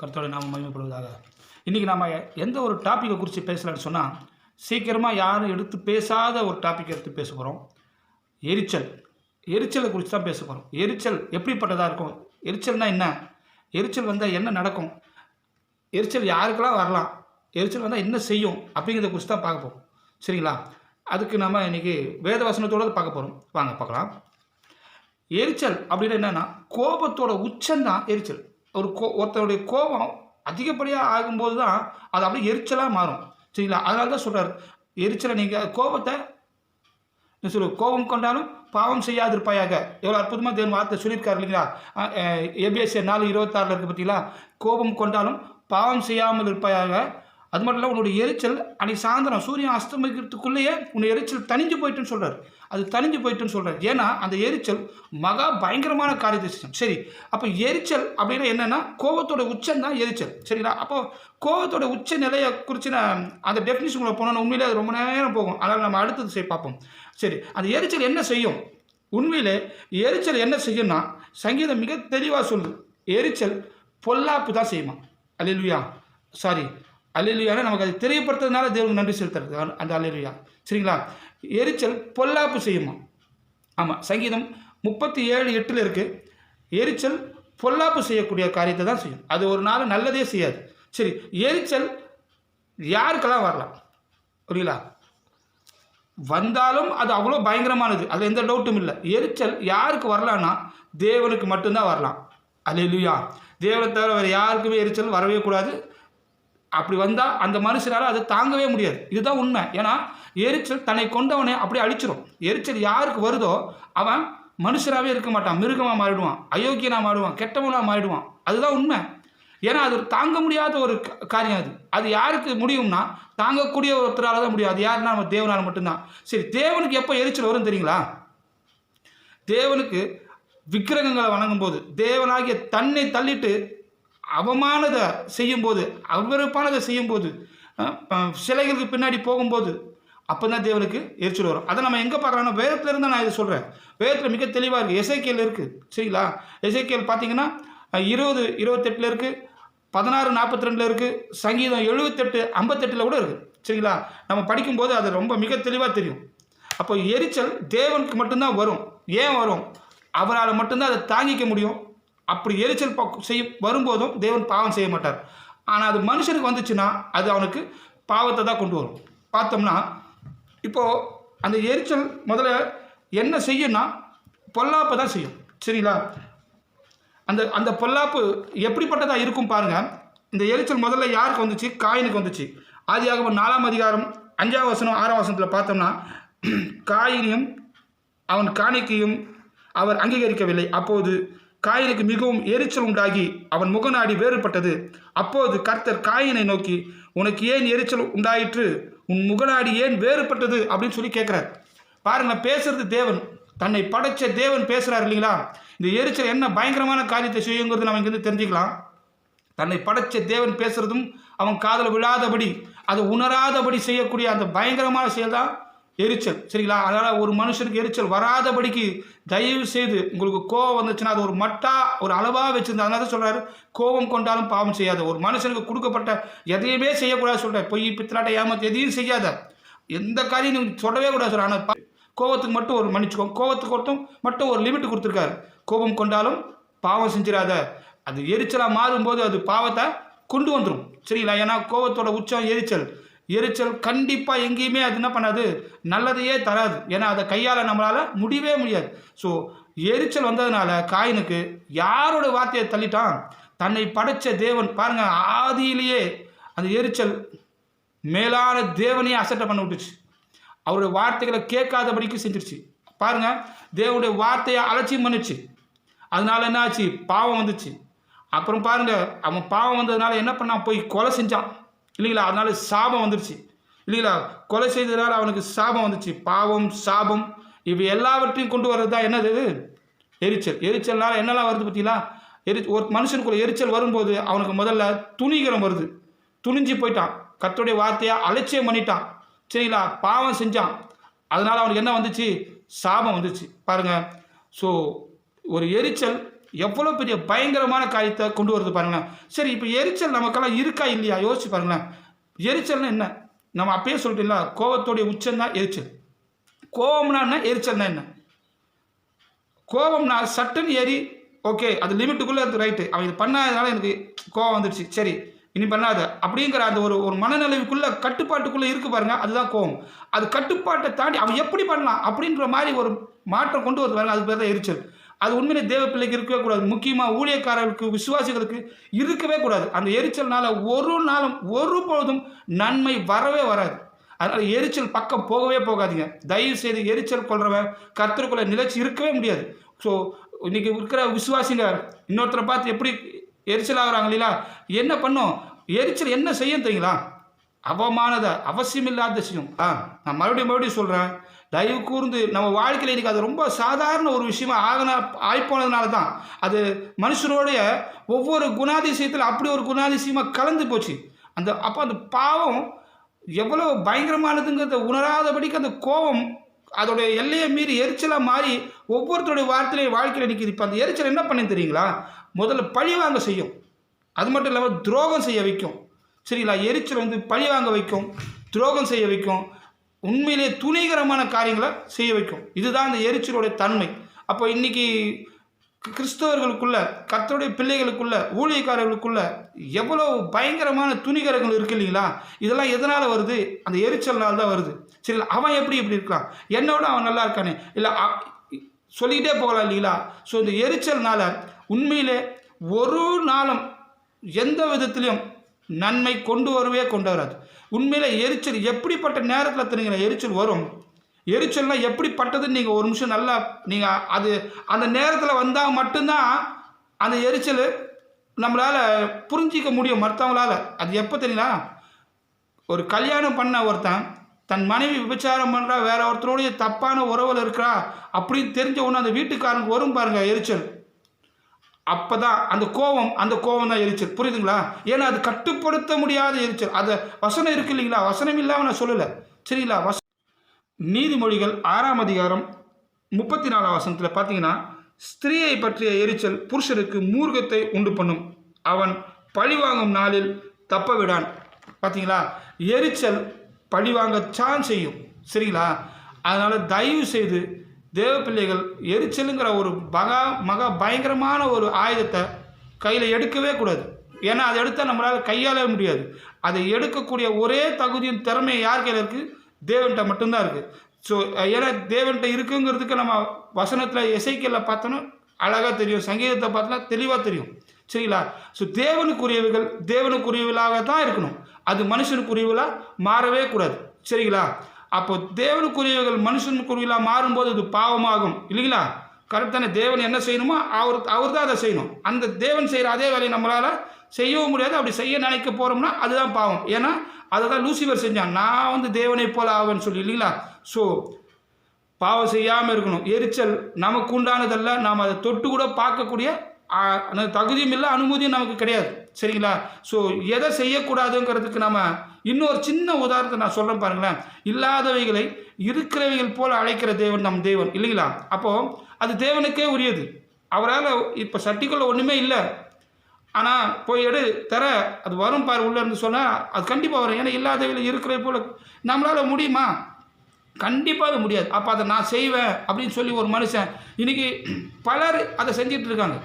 கருத்தோட நாம மகிமைப்படுவதாக. இன்றைக்கி நாம் எந்த ஒரு டாப்பிக்கை குறித்து பேசலான்னு சொன்னால் சீக்கிரமாக யாரும் எடுத்து பேசாத ஒரு டாபிக் எடுத்து பேச போகிறோம் எரிச்சல். எரிச்சலை குறித்து தான் பேச போகிறோம் எரிச்சல் எப்படிப்பட்டதாக இருக்கும்? எரிச்சல்னால் என்ன? எரிச்சல் வந்தால் என்ன நடக்கும்? எரிச்சல் யாருக்கெல்லாம் வரலாம்? எரிச்சல் வந்தால் என்ன செய்யும்? அப்படிங்கிறத குறித்து தான் பார்க்க போகிறோம் சரிங்களா? அதுக்கு நம்ம இன்றைக்கி வேத வசனத்தோடு பார்க்க போகிறோம் வாங்க பார்க்கலாம். எரிச்சல் அப்படின்னா என்னென்னா கோபத்தோட உச்சம்தான் எரிச்சல். ஒரு கோ ஒருத்தருடைய கோபம் அதிகப்படியாக ஆகும்போது தான் அது அப்படியே எரிச்சலாக மாறும். சரிங்களா? அதனால தான் சொல்கிறார் எரிச்சலை நீங்கள் கோபத்தை சொல்லு கோபம் கொண்டாலும் பாவம் செய்யாதிருப்பாயாக. எவ்வளோ அற்புதமாக தேவன் வார்த்தை சொல்லியிருக்காரு இல்லைங்களா? ஏபிஎஸ்ஏ நாலு இருபத்தாறில் இருக்குது பார்த்தீங்களா கோபம் கொண்டாலும் பாவம் செய்யாமல் இருப்பாயாக. அது மட்டும் இல்லை உன்னோட எரிச்சல் அன்னைக்கு சாயந்தரம் சூரியன் அஸ்தமிக்கிறதுக்குள்ளேயே உன் எரிச்சல் தனிஞ்சு போயிட்டுன்னு சொல்கிறார் அது தனிஞ்சு போயிட்டுன்னு சொல்கிறார் ஏன்னா அந்த எரிச்சல் மகா பயங்கரமான காரியத்தை சரி அப்போ எரிச்சல் அப்படின்னா என்னென்னா கோபத்தோட உச்சம் தான் எரிச்சல். சரிங்களா? அப்போ கோபத்தோட உச்ச நிலையை குறித்து நான் அந்த டெஃபினிஷனுக்குள்ளே போனோன்னா உண்மையிலே அது ரொம்ப நேரம் போகும். அதனால் நம்ம அடுத்தது சரி பார்ப்போம். சரி அந்த எரிச்சல் என்ன செய்யும்? உண்மையிலே எரிச்சல் என்ன செய்யும்னா சங்கீதம் மிக தெளிவாக சொல்லுது. எரிச்சல் பொல்லாப்பு தான் செய்யுமா? அல்லா சாரி அல்லேலுயானா நமக்கு அது தெரியப்படுத்துறதுனால தேவனுக்கு நன்றி செலுத்துறது. அந்த- அந்த சரிங்களா? எரிச்சல் பொல்லாப்பு செய்யுமா? ஆமாம் சங்கீதம் முப்பத்தி ஏழு எட்டில் இருக்குது எரிச்சல் பொல்லாப்பு செய்யக்கூடிய காரியத்தை தான் செய்யும். அது ஒரு நாள் நல்லதே செய்யாது. சரி எரிச்சல் யாருக்கெல்லாம் வரலாம்? புரியுங்களா வந்தாலும் அது அவ்வளோ பயங்கரமானது. அதில் எந்த டவுட்டும் இல்லை. எரிச்சல் யாருக்கு வரலான்னா தேவனுக்கு மட்டும்தான் வரலாம். அல்லேலூயா. தேவனை தவிர வேறு யாருக்குமே எரிச்சல் வரவே கூடாது. அப்படி வந்தால் அந்த மனுஷனால் அதை தாங்கவே முடியாது. இதுதான் உண்மை. ஏன்னா எரிச்சல் தன்னை கொண்டவனை அப்படியே அழிச்சிரும். எரிச்சல் யாருக்கு வருதோ அவன் மனுஷராகவே இருக்க மாட்டான். மிருகமாக மாறிடுவான். அயோக்கியனாக மாறிடுவான் கெட்டவனாக மாறிடுவான். அதுதான் உண்மை. ஏன்னா அது தாங்க முடியாத ஒரு க- காரியம் அது. அது யாருக்கு முடியும்னா தாங்கக்கூடிய ஒருத்தரால் தான் முடியும். அது யாருன்னா நம்ம தேவனால் மட்டும்தான். சரி தேவனுக்கு எப்போ எரிச்சல் வரும் தெரியுங்களா? தேவனுக்கு விக்கிரகங்களை வணங்கும்போது தேவனாகிய தன்னை தள்ளிட்டு அவமானதை செய்யும்போது அவருப்பானதை செய்யும்போது சிலைகளுக்கு பின்னாடி போகும்போது அப்போ தான் தேவனுக்கு எரிச்சல் வரும். அதை நம்ம எங்கே பார்க்குறோம்னா வேதத்தில் நான் இதை சொல்கிறேன் வேதத்தில் மிக தெளிவாக இருக்குது எசைக்கியல் இருக்குது சரிங்களா? எசைக்கியல் பார்த்தீங்கன்னா இருபது இருபத்தெட்டில் இருக்குது பதினாறு நாற்பத்தி ரெண்டில் இருக்குது சங்கீதம் எழுபத்தெட்டு ஐம்பத்தெட்டில் கூட இருக்குது சரிங்களா? நம்ம படிக்கும்போது அது ரொம்ப மிக தெளிவாக தெரியும். அப்போ எரிச்சல் தேவனுக்கு மட்டும்தான் வரும். ஏன் வரும்? அவரால் மட்டும்தான் அதை தாங்கிக்க முடியும். அப்படி எரிச்சல் செய்ய வரும்போதும் தேவன் பாவம் செய்ய மாட்டார். ஆனால் அது மனுஷனுக்கு வந்துச்சுன்னா அது அவனுக்கு பாவத்தை தான் கொண்டு வரும். பார்த்தோம்னா இப்போது அந்த எரிச்சல் முதல்ல என்ன செய்யும்னா பொல்லாப்பை தான் செய்யும். சரிங்களா? அந்த அந்த பொல்லாப்பு எப்படிப்பட்டதாக இருக்கும் பாருங்கள் இந்த எரிச்சல் முதல்ல யாருக்கு வந்துச்சு? காயினுக்கு வந்துச்சு. ஆதியாக நாலாம் அதிகாரம் அஞ்சாம் வசனம் ஆறாம் வசனத்தில் பார்த்தோம்னா காயினையும் அவன் காணிக்கையும் அவர் அங்கீகரிக்கவில்லை. அப்போது காயினுக்கு மிகவும் எரிச்சல் உண்டாகி அவன் முகநாடி வேறுபட்டது. அப்போது கர்த்தர் காயினை நோக்கி உனக்கு ஏன் எரிச்சல் உண்டாயிற்று? உன் முகநாடி ஏன் வேறுபட்டது? அப்படின்னு சொல்லி கேட்குறார். பாருங்களேன் பேசுறது தேவன். தன்னை படைச்ச தேவன் பேசுறாரு இல்லைங்களா? இந்த எரிச்சல் என்ன பயங்கரமான காரியத்தை செய்யுங்கிறது நம்ம இங்கேருந்து தெரிஞ்சுக்கலாம். தன்னை படைச்ச தேவன் பேசுறதும் அவன் காதில் விழாதபடி அதை உணராதபடி செய்யக்கூடிய அந்த பயங்கரமான செயல் தான் எரிச்சல். சரிங்களா? அதனால் ஒரு மனுஷனுக்கு எரிச்சல் வராதபடிக்கு தயவு செய்து உங்களுக்கு கோவம் வந்துச்சுன்னா அது ஒரு மட்டா ஒரு அளவாக வச்சிருந்தா அதனால தான் சொல்கிறாரு கோபம் கொண்டாலும் பாவம் செய்யாத. ஒரு மனுஷனுக்கு கொடுக்கப்பட்ட எதையுமே செய்யக்கூடாது சொல்கிறேன் பொய் பித்தலாட்டை ஏமாத்து எதையும் செய்யாத. எந்த காரியம் நீங்கள் சொல்லவே கூடாது சொல்ற ஆனால் கோபத்துக்கு மட்டும் ஒரு மன்னிச்சுக்கோ. கோபத்துக்கு மட்டும் மட்டும் ஒரு லிமிட் கொடுத்துருக்காரு. கோபம் கொண்டாலும் பாவம் செஞ்சிடாத. அது எரிச்சலாக மாறும்போது அது பாவத்தை கொண்டு வந்துடும் சரிங்களா? ஏன்னா கோபத்தோட உச்சம் எரிச்சல். எரிச்சல் கண்டிப்பாக எங்கேயுமே அது என்ன பண்ணாது. நல்லதையே தராது. ஏன்னா அதை கையால் நம்மளால் முடியவே முடியாது. ஸோ எரிச்சல் வந்ததுனால காயினுக்கு யாரோட வார்த்தையை தள்ளிட்டான்? தன்னை படைச்ச தேவன். பாருங்க ஆதியிலேயே அந்த எரிச்சல் மேலான தேவனையே அசட்டை பண்ண விட்டுச்சு. அவருடைய வார்த்தைகளை கேட்காதபடிக்கு செஞ்சிருச்சு. பாருங்க தேவனுடைய வார்த்தையை அலட்சியம் பண்ணுச்சு. அதனால என்ன ஆச்சு பாவம் வந்துச்சு. அப்புறம் பாருங்க அவன் பாவம் வந்ததுனால என்ன பண்ணான்? போய் கொலை செஞ்சான். இல்லைங்களா? அதனால சாபம் வந்துருச்சு. இல்லைங்களா? கொலை செய்ததால் அவனுக்கு சாபம் வந்துச்சு. பாவம் சாபம் இவை எல்லாவற்றையும் கொண்டு வர்றது தான் என்னது இது? எரிச்சல். எரிச்சல்னால என்னெல்லாம் வருது பார்த்தீங்களா? எரி ஒரு மனுஷனுக்குள்ள எரிச்சல் வரும்போது அவனுக்கு முதல்ல துணிகரம் வருது. துணிஞ்சு போயிட்டான். கர்த்தருடைய வார்த்தையை அலட்சியம் பண்ணிட்டான். சரிங்களா? பாவம் செஞ்சான். அதனால் அவனுக்கு என்ன வந்துச்சு? சாபம் வந்துச்சு. பாருங்கள் ஸோ ஒரு எரிச்சல் எவ்வளோ பெரிய பயங்கரமான காரியத்தை கொண்டு வருது பாருங்களேன். சரி இப்போ எரிச்சல் நமக்கெல்லாம் இருக்கா இல்லையா? யோசிச்சு பாருங்களேன். எரிச்சல்னா என்ன? நம்ம அப்பயே சொல்லிட்டீங்களா கோபத்தோடைய உச்சம் தான் எரிச்சல். கோபம்னா என்ன எரிச்சல்னா என்ன? கோபம்னா சட்டுன்னு ஏறி ஓகே அது லிமிட்டுக்குள்ளே அது ரைட்டு அவன் இது பண்ணாதனால எனக்கு கோவம் வந்துடுச்சு சரி இனி பண்ணாத. அப்படிங்கிற அந்த ஒரு ஒரு மனநிலைக்குள்ளே கட்டுப்பாட்டுக்குள்ளே இருக்கு பாருங்க அதுதான் கோவம் அது கட்டுப்பாட்டை தாண்டி அவன் எப்படி பண்ணலாம்? அப்படின்ற மாதிரி ஒரு மாற்றம் கொண்டு வருது பாருங்க அது பேர் தான் எரிச்சல். அது உண்மையிலே தேவ பிள்ளைக்கு இருக்கவே கூடாது. முக்கியமாக ஊழியக்காரர்களுக்கு விசுவாசிகளுக்கு இருக்கவே கூடாது. அந்த எரிச்சல்னால ஒரு நாளும் ஒரு பொழுதும் நன்மை வரவே வராது. அதனால் எரிச்சல் பக்கம் போகவே போகாதீங்க. தயவு செய்து எரிச்சல் கொள்றவன் கர்த்தருக்குள்ள நிலச்சி இருக்கவே முடியாது. ஸோ இன்னைக்கு இருக்கிற விசுவாசிங்க இன்னொருத்தரை பார்த்து எப்படி எரிச்சல் ஆகிறாங்க இல்லையா? என்ன பண்ணும் எரிச்சல் என்ன செய்யும் தெரியுங்களா? அவமானத அவசியமில்லாத விஷயம். ஆ நான் மறுபடியும் மறுபடியும் சொல்கிறேன் தயவு கூர்ந்து நம்ம வாழ்க்கையில் இன்றைக்கி அது ரொம்ப சாதாரண ஒரு விஷயமா ஆகின ஆய்ப்போனதுனால தான் அது மனுஷனுடைய ஒவ்வொரு குணாதிசயத்தில் அப்படி ஒரு குணாதிசயமாக கலந்து போச்சு. அந்த அப்போ அந்த பாவம் எவ்வளோ பயங்கரமானதுங்கிறத உணராதபடிக்கு அந்த கோபம் அதோடைய எல்லையை மீறி எரிச்சலாக மாறி ஒவ்வொருத்தருடைய வார்த்தையிலையும் வாழ்க்கையில் நிற்கிது இப்போ அந்த எரிச்சல் என்ன பண்ணு தெரியுங்களா? முதல்ல பழி வாங்க செய்யும். அது மட்டும் இல்லாமல் துரோகம் செய்ய வைக்கும். சரிங்களா? எரிச்சல் வந்து பழி வாங்க வைக்கும் துரோகம் செய்ய வைக்கும் உண்மையிலே துணிகரமான காரியங்களை செய்ய வைக்கும். இதுதான் அந்த எரிச்சலுடைய தன்மை. அப்போ இன்னைக்கு கிறிஸ்தவர்களுக்குள்ள கத்தருடைய பிள்ளைகளுக்குள்ள ஊழியக்காரர்களுக்குள்ள எவ்வளோ பயங்கரமான துணிகரங்கள் இருக்கு இல்லைங்களா? இதெல்லாம் எதனால் வருது? அந்த எரிச்சல்னால் தான் வருது. சரி அவன் எப்படி இப்படி இருக்கலாம் என்னோட அவன் நல்லா இருக்கானே? இல்லை சொல்லிக்கிட்டே போகலாம் இல்லைங்களா? ஸோ இந்த எரிச்சல்னால் உண்மையிலே ஒரு நாளும் எந்த விதத்துலையும் நன்மை கொண்டு வரவே கொண்டு வராது. உண்மையில் எரிச்சல் எப்படிப்பட்ட நேரத்தில் தெரியுங்களா எரிச்சல் வரும்? எரிச்சல்னால் எப்படிப்பட்டதுன்னு நீங்கள் ஒரு நிமிஷம் நல்லா நீங்கள் அது அந்த நேரத்தில் வந்தால் மட்டும்தான் அந்த எரிச்சல் நம்மளால் புரிஞ்சிக்க முடியும் மற்றவங்களால் அது எப்போ தெரியுங்களா ஒரு கல்யாணம் பண்ண ஒருத்தன் தன் மனைவி விபச்சாரம் பண்ணுறா வேற ஒருத்தருடைய தப்பான உறவில் இருக்கிறா அப்படின்னு தெரிஞ்ச உடனே அந்த வீட்டுக்காரனுக்கு வரும் பாருங்கள் எரிச்சல். அப்பதான் அந்த கோபம் அந்த கோபம் தான் எரிச்சல். புரியுதுங்களா? ஏன்னா அது கட்டுப்படுத்த முடியாத எரிச்சல். அது வசனம் இருக்கு இல்லைங்களா? வசனம் இல்லாமல் நான் சொல்லலை. சரிங்களா? வச நீதிமொழிகள் ஆறாம் அதிகாரம் முப்பத்தி நாலாம் வசனத்தில் பார்த்தீங்கன்னா ஸ்திரீயை பற்றிய எரிச்சல் புருஷருக்கு மூர்க்கத்தை உண்டு பண்ணும். அவன் பழிவாங்கும் நாளில் தப்ப விடான். பார்த்தீங்களா எரிச்சல் பழிவாங்கத்தான் செய்யும். சரிங்களா? அதனால் தயவு செய்து தேவ பிள்ளைகள் எரிச்சலுங்கிற ஒரு மகா மகா பயங்கரமான ஒரு ஆயுதத்தை கையில் எடுக்கவே கூடாது. ஏன்னா அதை எடுத்தால் நம்மளால் கையாள முடியாது. அதை எடுக்கக்கூடிய ஒரே தகுதியும் திறமையும் யார் கையில் இருக்குது தேவன்கிட்ட மட்டும்தான் இருக்குது ஸோ ஏன்னா தேவன்கிட்ட இருக்குங்கிறதுக்கு நம்ம வசனத்தில் இசைக்கல்ல பார்த்தோன்னா அழகாக தெரியும். சங்கீதத்தை பார்த்தோன்னா தெளிவாக தெரியும். சரிங்களா? ஸோ தேவனுக்குரியவைகள் தேவனுக்குரியவர்களாக தான் இருக்கணும். அது மனுஷனுக்குரியவர்களாக மாறவே கூடாது. சரிங்களா? அப்போ தேவனுக்குரியவர்கள் மனுஷனுக்குரியலாக மாறும்போது அது பாவமாகும். இல்லைங்களா? கரெக்ட் தானே? தேவன் என்ன செய்யணுமோ அவர் அவர் தான் அதை செய்யணும். அந்த தேவன் செய்கிற அதே வேலையை நம்மளால் செய்யவும் முடியாது. அப்படி செய்ய நினைக்க போகிறோம்னா அதுதான் பாவம். ஏன்னா அதை தான் லூசிவர் செஞ்சான். நான் வந்து தேவனை போல ஆவேன்னு சொல்லி இல்லைங்களா? ஸோ பாவம் செய்யாமல் இருக்கணும். எரிச்சல் நமக்கு உண்டானதல்ல. நாம் அதை தொட்டு கூட பார்க்கக்கூடிய அந்த தகுதியும் இல்லை அனுமதியும் நமக்கு கிடையாது. சரிங்களா? ஸோ எதை செய்யக்கூடாதுங்கிறதுக்கு நம்ம இன்னொரு சின்ன உதாரணத்தை நான் சொல்கிறேன் பாருங்களேன். இல்லாதவைகளை இருக்கிறவைகள் போல அழைக்கிற தேவன் நம் தேவன் இல்லைங்களா? அப்போது அது தேவனுக்கே உரியது. அவரால் இப்போ சட்டிக்குள்ள ஒன்றுமே இல்லை. ஆனால் போய் எடு தர அது வரும் பாரு உள்ளேருந்து சொன்னால் அது கண்டிப்பாக வரும். ஏன்னா இல்லாதவையில் இருக்கிற போல் நம்மளால் முடியுமா? கண்டிப்பாக அது முடியாது. அப்போ அதை நான் செய்வேன் அப்படின்னு சொல்லி ஒரு மனுஷன் இன்றைக்கி பலர் அதை செஞ்சிட்டு இருக்காங்க.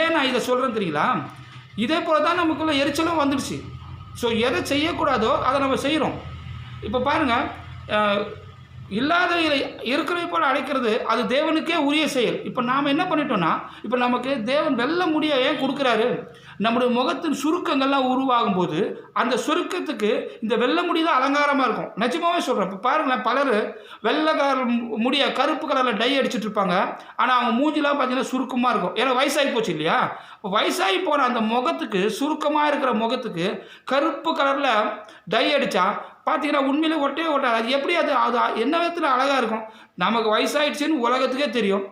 ஏன் நான் இதை சொல்கிறேன் தெரியுங்களா? இதே போல் தான் நமக்குள்ள எரிச்சலும் வந்துடுச்சு. ஸோ எதை செய்யக்கூடாதோ அதை நம்ம செய்கிறோம் இப்போ பாருங்கள் இல்லாதவைகளை இருக்கிறவை போல் அழைக்கிறது அது தேவனுக்கே உரிய செயல். இப்போ நாம் என்ன பண்ணிட்டோம்னா இப்போ நமக்கு தேவன் வெல்ல முடிய ஏன் கொடுக்குறாரு? நம்முடைய முகத்தின் சுருக்கங்கள்லாம் உருவாகும் போது அந்த சுருக்கத்துக்கு இந்த வெள்ளை முடி தான் அலங்காரமாக இருக்கும். நிஜமாவே சொல்கிறேன் இப்போ பாருங்களேன் பலர் வெள்ளை கலர் முடிய கருப்பு கலரில் டை அடிச்சிட்டு இருப்பாங்க. ஆனால் அவங்க மூஞ்சிலாம் பார்த்தீங்கன்னா சுருக்கமாக இருக்கும். ஏன்னா வயசாகி போச்சு இல்லையா? வயசாகி போன அந்த முகத்துக்கு சுருக்கமாக இருக்கிற முகத்துக்கு கருப்பு கலரில் டை அடித்தா பார்த்தீங்கன்னா உண்மையிலே ஒட்டே ஒட்டாது. அது எப்படி அது அது என்ன விதத்தில் அழகாக இருக்கும்? நமக்கு வயசாகிடுச்சின்னு உலகத்துக்கே தெரியும்.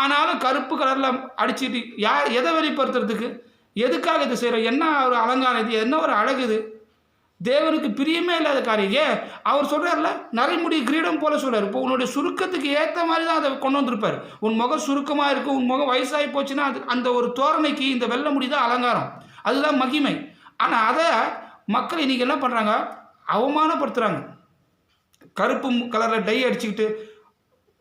ஆனாலும் கருப்பு கலரில் அடிச்சிட்டு யார் எதை வெளிப்படுத்துறதுக்கு? எதுக்காக இது செய்கிறோம் என்ன ஒரு அலங்காரம் இது? என்ன ஒரு அழகு இது? தேவனுக்கு பிரியமே இல்லாத காரியம். ஏன்? அவர் சொல்கிறார்ல நரைமுடி கிரீடம் போல சொல்கிறார் இப்போ உன்னுடைய சுருக்கத்துக்கு ஏற்ற மாதிரி தான் அதை கொண்டு வந்திருப்பார். உன் முகம் சுருக்கமாக இருக்கும் உன் முகம் வயசாகி போச்சுன்னா அது அந்த ஒரு தோரணைக்கு இந்த வெள்ளை முடி தான் அலங்காரம். அதுதான் மகிமை. ஆனால் அதை மக்கள் இன்றைக்கி என்ன பண்ணுறாங்க அவமானப்படுத்துகிறாங்க கருப்பு கலரில் டை அடிச்சுக்கிட்டு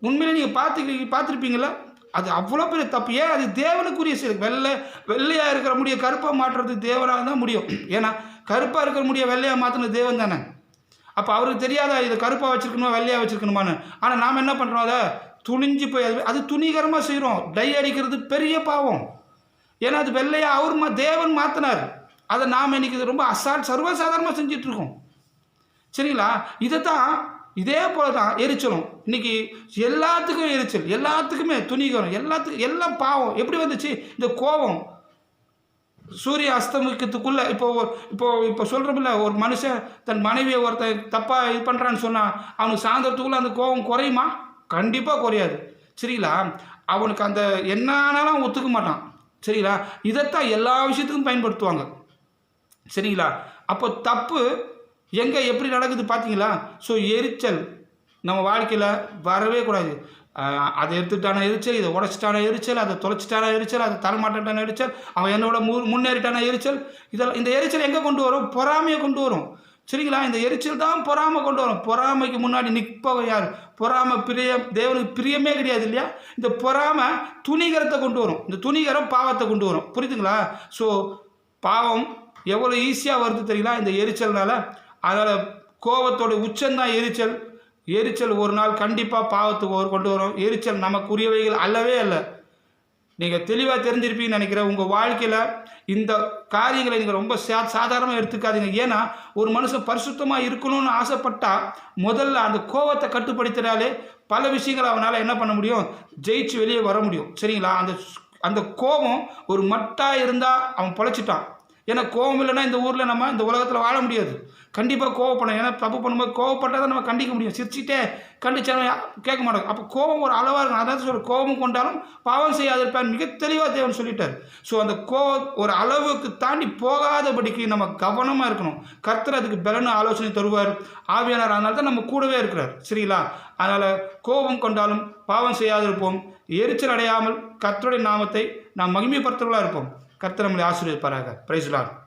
உண்மையிலே நீங்கள் பார்த்து பார்த்துருப்பீங்களா அது அவ்வளோ பெரிய தப்பு. ஏன்? அது தேவனுக்குரிய செயல் வெள்ளை வெள்ளையாக இருக்கிற முடிய கருப்பாக மாற்றுறது தேவனாக தான் முடியும். ஏன்னா கருப்பாக இருக்கிற முடிய வெள்ளையாக மாற்றினது தேவன் தானே? அப்போ அவருக்கு தெரியாதா இது கருப்பாக வச்சுருக்கணுமா வெள்ளையாக வச்சுருக்கணுமான்னு? ஆனால் நாம் என்ன பண்ணுறோம் அதை? துணிஞ்சு போய் அது அது துணிகரமாக செய்கிறோம் டை அடிக்கிறது பெரிய பாவம். ஏன்னா அது வெள்ளையாக அவர் மா தேவன் மாற்றினார் அதை நாம் இன்னைக்கு ரொம்ப அசால் சர்வசாதாரணமாக செஞ்சிட்ருக்கோம் சரிங்களா? இதை தான் இதே போல தான் எரிச்சலும். இன்னைக்கு எல்லாத்துக்கும் எரிச்சல் எல்லாத்துக்குமே துணிகரம் எல்லாத்துக்கும் எல்லாம் பாவம். எப்படி வந்துச்சு? இந்த கோபம். சூரிய அஸ்தமிக்கிறதுக்குள்ள இப்போ இப்போ இப்போ சொல்கிறோம்ல ஒரு மனுஷன் தன் மனைவியை ஒருத்தன் தப்பாக இது பண்ணுறான்னு சொன்னால் அவனுக்கு சாயந்தரத்துக்குள்ளே அந்த கோபம் குறையுமா? கண்டிப்பாக குறையாது. சரிங்களா? அவனுக்கு அந்த என்ன ஆனாலும் அவன் ஒத்துக்க மாட்டான். சரிங்களா? இதைத்தான் எல்லா விஷயத்துக்கும் பயன்படுத்துவாங்க. சரிங்களா? அப்போ தப்பு எங்கே எப்படி நடக்குது பார்த்தீங்களா ஸோ எரிச்சல். நம்ம வாழ்க்கையில் வரவே கூடாது. அதை எடுத்துட்டான எரிச்சல் இதை உடச்சிட்டான எரிச்சல் அதை தொலைச்சிட்டான எரிச்சல் அதை தரமாட்டான எரிச்சல் அவன் என்னோட மு முன்னேறிட்டான எரிச்சல்? இதெல்லாம் இந்த எரிச்சல் எங்கே கொண்டு வரும்? பொறாமையை கொண்டு வரும். சரிங்களா? இந்த எரிச்சல் தான் பொறாமை கொண்டு வரும். பொறாமைக்கு முன்னாடி நிற்பவன் யார்? பொறாமை பிரியம் தேவனுக்கு பிரியமே கிடையாது இல்லையா? இந்த பொறாமை துணிகரத்தை கொண்டு வரும். இந்த துணிகரம் பாவத்தை கொண்டு வரும். புரியுதுங்களா? ஸோ பாவம் எவ்வளோ ஈஸியாக வருது தெரியுங்களா? இந்த எரிச்சல்னால அதனால் கோபத்தோட உச்சந்தான் எரிச்சல். எரிச்சல் ஒரு நாள் கண்டிப்பாக பாவத்துக்கு ஒரு கொண்டு வரும். எரிச்சல் நமக்குரியவைகள் அல்லவே அல்ல. நீங்கள் தெளிவாக தெரிஞ்சிருப்பீங்கன்னு நினைக்கிறேன். உங்கள் வாழ்க்கையில் இந்த காரியங்களை நீங்கள் ரொம்ப சா சாதாரணமாக எடுத்துக்காதீங்க. ஏன்னா ஒரு மனுஷன் பரிசுத்தமாக இருக்கணும்னு ஆசைப்பட்டா முதல்ல அந்த கோவத்தை கட்டுப்படுத்தினாலே பல விஷயங்களை அவனால் என்ன பண்ண முடியும்? ஜெயிச்சு வெளியே வர முடியும். சரிங்களா? அந்த அந்த கோபம் ஒரு மட்டாக இருந்தால் அவன் பொழைச்சிட்டான். ஏன்னா கோபம் இல்லைன்னா இந்த ஊரில் நம்ம இந்த உலகத்தில் வாழ முடியாது. கண்டிப்பாக கோவப்படணும். ஏன்னா தப்பு பண்ணும்போது கோவப்பட்டால் தான் நம்ம கண்டிக்க முடியும். சிரிச்சிட்டே கண்டிச்சாலும் கேட்க மாட்டோம் அப்போ கோபம் ஒரு அளவாக இருக்கும் அதாவது சொல்ற கோபம் கொண்டாலும் பாவம் செய்யாதிருப்பார். மிக தெளிவாக தேவன் சொல்லிட்டார். ஸோ அந்த கோவம் ஒரு அளவுக்கு தாண்டி போகாதபடிக்கு நம்ம கவனமாக இருக்கணும். கர்த்தர் அதுக்கு பலன ஆலோசனை தருவார். ஆவியானார் அதனால தான் நம்ம கூடவே இருக்கிறார். சரிங்களா? அதனால் கோபம் கொண்டாலும் பாவம் செய்யாதிருப்போம். எரிச்சல் அடையாமல் கர்த்தருடைய நாமத்தை நாம் மகிமைப்படுத்துவர்களாக இருப்போம். கர்த்தர் நம்மளை ஆசீர்வதிப்பாராக. பிரைஸ்லான்